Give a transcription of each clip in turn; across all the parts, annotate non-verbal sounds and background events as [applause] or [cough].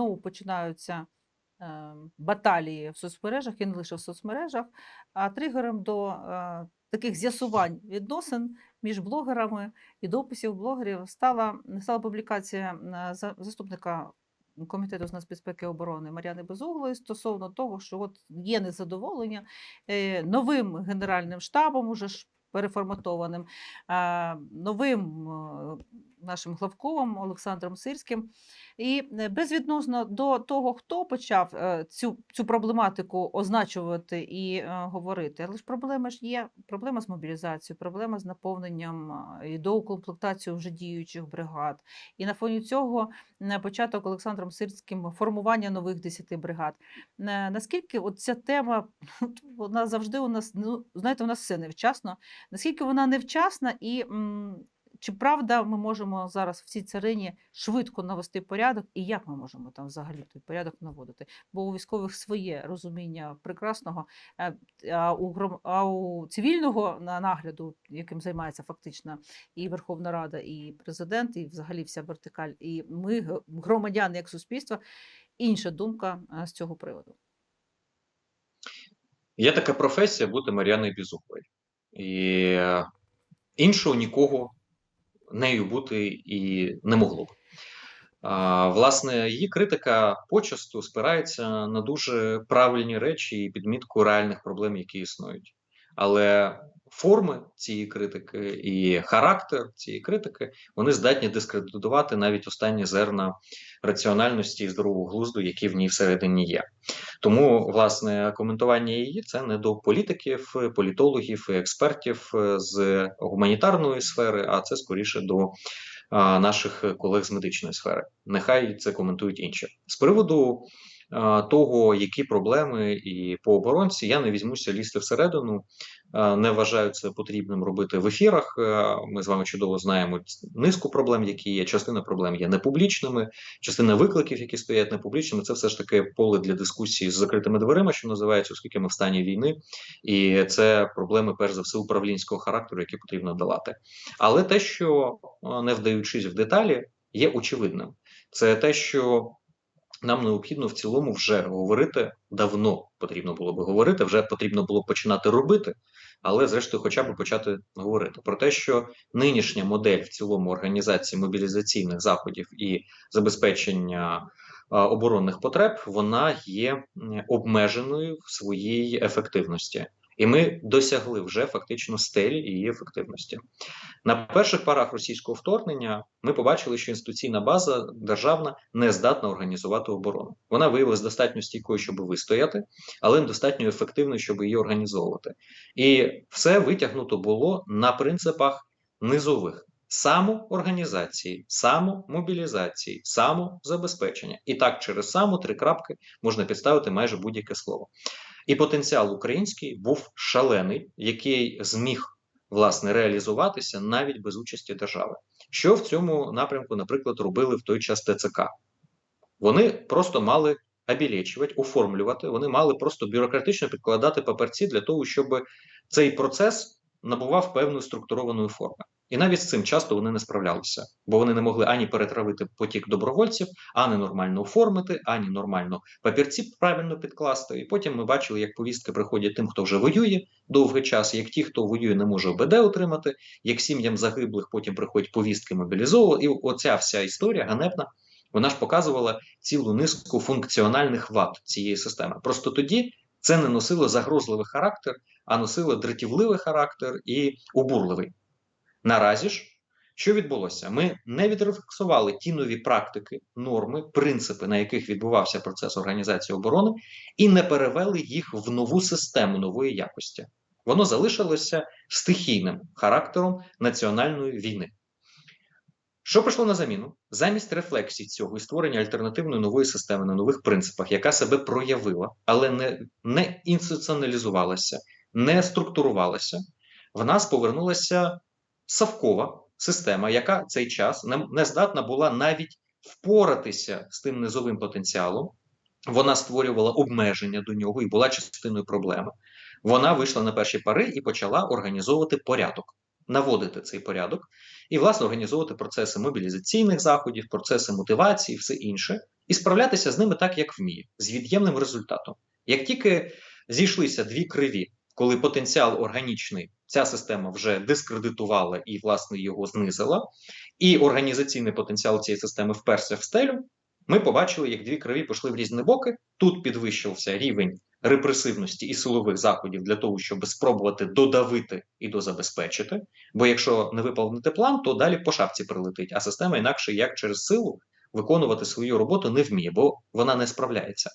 знову починаються е, баталії в соцмережах і не лише в соцмережах, а тригером до е, таких з'ясувань відносин між блогерами і дописів блогерів стала, стала публікація е, заступника комітету з нацбезпеки і оборони Мар'яни Безуглої стосовно того, що от є незадоволення е, новим генеральним штабом, уже ж переформатованим, новим е, нашим главковим Олександром Сирським. І е, безвідносно до того, хто почав е, цю, цю проблематику означувати і говорити, але ж проблема ж є проблема з мобілізацією, проблема з наповненням і доукомплектацією вже діючих бригад. І на фоні цього початок Олександром Сирським формування нових 10 бригад. Наскільки от ця тема, [laughs] вона завжди у нас, ну, знаєте, у нас все невчасно. Наскільки вона невчасна і чи правда ми можемо зараз в цій царині швидко навести порядок, і як ми можемо там взагалі той порядок наводити? Бо у військових своє розуміння прекрасного, е, а у, гром... а у цивільного нагляду, яким займається фактично і Верховна Рада, і президент, і взагалі вся вертикаль, і ми, громадяни як суспільство, інша думка е, з цього приводу. Є така професія бути Мар'яною Безуховою. І е, іншого нікого нею бути і не могло б. Власне, її критика почасту спирається на дуже правильні речі і підмітку реальних проблем, які існують. Але форми цієї критики і характер цієї критики вони здатні дискредитувати навіть останні зерна раціональності і здорового глузду, які в ній всередині є. Тому, власне, коментування її це не до політиків, політологів і експертів е, з гуманітарної сфери, а це скоріше до наших колег з медичної сфери. Нехай це коментують інші. З приводу того, які проблеми і по оборонці, я не візьмуся лізти всередину. А, Не вважаю це потрібним робити в ефірах. Е, Ми з вами чудово знаємо низку проблем, які є. Частина проблем є непублічними, частина викликів, які стоять непублічними. Це все ж таки поле для дискусії з закритими дверима, що називається, оскільки ми в стані війни, і це проблеми, перш за все, управлінського характеру, які потрібно долати. Але те, що е, не вдаючись в деталі, є очевидним. Це те, що нам необхідно в цілому вже говорити давно потрібно було би говорити, вже потрібно було починати робити, але зрештою, хоча б почати говорити про те, що нинішня модель в цілому організації мобілізаційних заходів і забезпечення оборонних потреб, вона є обмеженою в своїй ефективності. І ми досягли вже фактично стелі її ефективності. На перших парах російського вторгнення ми побачили, що інституційна база державна не здатна організувати оборону. Вона виявилася достатньо стійкою, щоб вистояти, але недостатньо ефективною, щоб її організовувати. І все витягнуто було на принципах низових. Самоорганізації, самомобілізації, самозабезпечення. І так, через саму три крапки можна підставити майже будь-яке слово. І потенціал український був шалений, який зміг власне реалізуватися навіть без участі держави. Що в цьому напрямку, наприклад, робили в той час ТЦК? Вони просто мали обілечувати, оформлювати, вони мали просто бюрократично підкладати паперці для того, щоб цей процес набував певної структурованої форми. І навіть з цим часто вони не справлялися, бо вони не могли ані перетравити потік добровольців, ані нормально оформити, ані нормально папірці правильно підкласти. І потім ми бачили, як повістки приходять тим, хто вже воює довгий час, як ті, хто воює, не може ОБД отримати, як сім'ям загиблих потім приходять повістки мобілізовувати. І оця вся історія ганебна. Вона ж показувала цілу низку функціональних вад цієї системи. Просто тоді це не носило загрозливий характер, а носило дратівливий характер і обурливий. Наразі ж, що відбулося? Ми не відрефлексували ті нові практики, норми, принципи, на яких відбувався процес організації оборони, і не перевели їх в нову систему нової якості. Воно залишилося стихійним характером національної війни. Що прийшло на заміну? Замість рефлексії цього і створення альтернативної нової системи на нових принципах, яка себе проявила, але не, не інституціоналізувалася, не структурувалася, в нас повернулася совкова система, яка цей час не, не здатна була навіть впоратися з тим низовим потенціалом. Вона створювала обмеження до нього і була частиною проблеми. Вона вийшла на перші пари і почала організовувати порядок, наводити цей порядок і, власне, організовувати процеси мобілізаційних заходів, процеси мотивації, все інше. і справлятися з ними так, як вміє, з від'ємним результатом. Як тільки зійшлися дві криві, коли потенціал органічний ця система вже дискредитувала і, власне, його знизила, і організаційний потенціал цієї системи вперся в стелю, ми побачили, як дві криві пішли в різні боки. Тут підвищився рівень репресивності і силових заходів для того, щоб спробувати додавити і дозабезпечити. Бо якщо не виповнити план, то далі по шапці прилетить, а система інакше як через силу виконувати свою роботу не вміє, бо вона не справляється.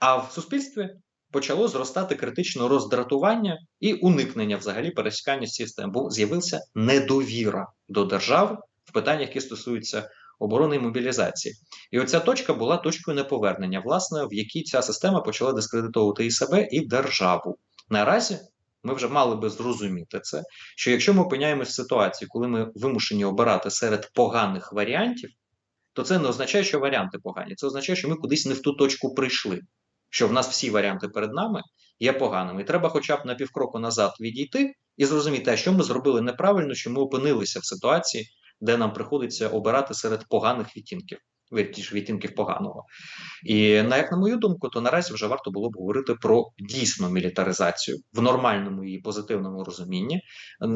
А в суспільстві почало зростати критично роздратування і уникнення взагалі пересікання систем, бо з'явилася недовіра до держави в питаннях, які стосуються оборони і мобілізації. І оця точка була точкою неповернення, власне, в якій ця система почала дискредитовувати і себе, і державу. Наразі ми вже мали би зрозуміти це, що якщо ми опиняємося в ситуації, коли ми вимушені обирати серед поганих варіантів, то це не означає, що варіанти погані. Це означає, що ми кудись не в ту точку прийшли. Що в нас всі варіанти перед нами є поганими. І треба, хоча б на півкроку назад відійти і зрозуміти, що ми зробили неправильно, що ми опинилися в ситуації, де нам приходиться обирати серед поганих відтінків, вірніше, відтінків поганого. І на як на мою думку, то наразі вже варто було б говорити про дійсну мілітаризацію в нормальному і позитивному розумінні е,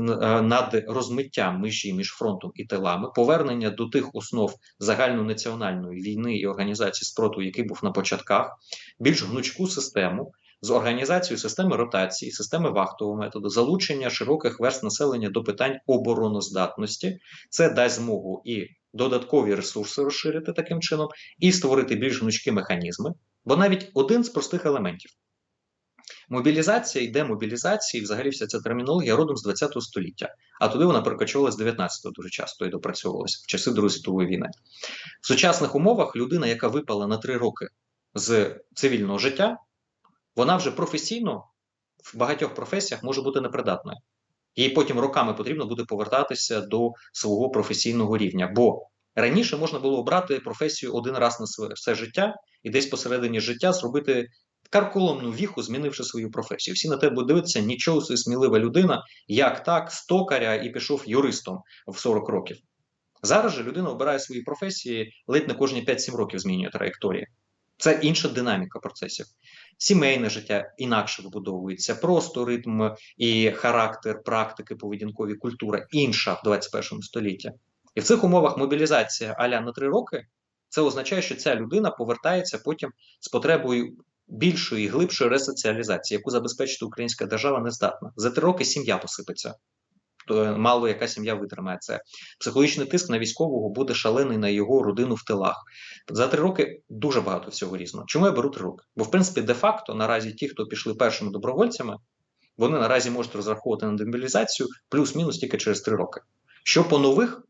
над розмиттям межі між фронтом і тилами, повернення до тих основ загальнонаціональної війни і організації спротиву, який був на початках, більш гнучку систему. З організацією системи ротації, системи вахтового методу, залучення широких верст населення до питань обороноздатності, це дасть змогу і додаткові ресурси розширити таким чином, і створити більш гнучкі механізми. Бо навіть один з простих елементів мобілізація йде мобілізації, взагалі вся ця термінологія родом з 20 століття, а туди вона перекочувала з 19-го дуже часто і допрацьовувалася в часи Другої світової війни. В сучасних умовах людина, яка випала на три роки з цивільного життя, вона вже професійно в багатьох професіях може бути непридатною. Їй потім роками потрібно буде повертатися до свого професійного рівня. Бо раніше можна було обрати професію один раз на своє все життя і десь посередині життя зробити карколомну віху, змінивши свою професію. Всі на тебе будуть дивитися, нічого собі смілива людина, як так, з токаря і пішов юристом в 40 років. Зараз же людина обирає свої професії ледь не кожні 5-7 років змінює траєкторії. Це інша динаміка процесів. Сімейне життя інакше вибудовується, просто ритм і характер, практики, поведінкові, культура інша в 21 столітті. І в цих умовах мобілізація аля на три роки це означає, що ця людина повертається потім з потребою більшої глибшої ресоціалізації, яку забезпечити українська держава не здатна. За три роки сім'я посипеться. То мало яка сім'я витримає це. Психологічний тиск на військового буде шалений на його родину в тилах. За три роки дуже багато всього різного. Чому я беру три роки? Бо в принципі, де-факто наразі ті, хто пішли першими добровольцями, вони наразі можуть розраховувати на демобілізацію плюс-мінус тільки через три роки. Що по нових,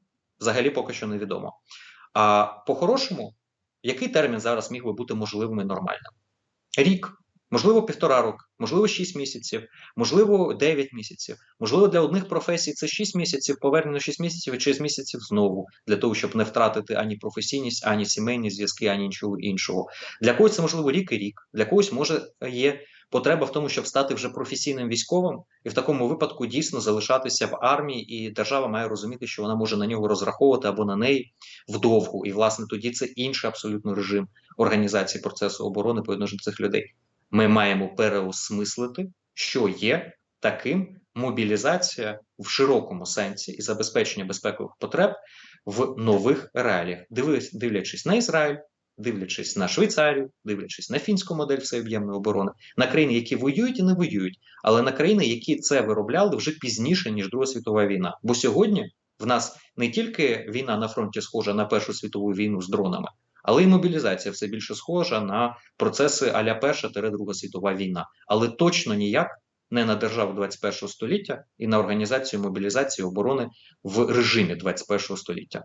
взагалі поки що невідомо. А по-хорошому, який термін зараз міг би бути можливим і нормальним? Рік, можливо, півтора року, можливо, 6 місяців, можливо, 9 місяців. Можливо, для одних професій це 6 місяців, повернення 6 місяців і 6 місяців знову, для того, щоб не втратити ані професійність, ані сімейні зв'язки, ані нічого іншого. Для когось це можливо рік і рік, для когось може є потреба в тому, щоб стати вже професійним військовим, і в такому випадку дійсно залишатися в армії, і держава має розуміти, що вона може на нього розраховувати або на неї вдовгу. І власне тоді це інший абсолютно режим організації процесу оборони по цих людей. Ми маємо переосмислити, що є таким мобілізація в широкому сенсі і забезпечення безпекових потреб в нових реаліях, дивлячись на Ізраїль, дивлячись на Швейцарію, дивлячись на фінську модель всеоб'ємної оборони, на країни, які воюють і не воюють, але на країни, які це виробляли вже пізніше ніж Друга світова війна. Бо сьогодні в нас не тільки війна на фронті схожа на Першу світову війну з дронами, але й мобілізація все більше схожа на процеси аля Перша та Друга світова війна, але точно ніяк не на державу 21 століття і на організацію мобілізації оборони в режимі 21 століття.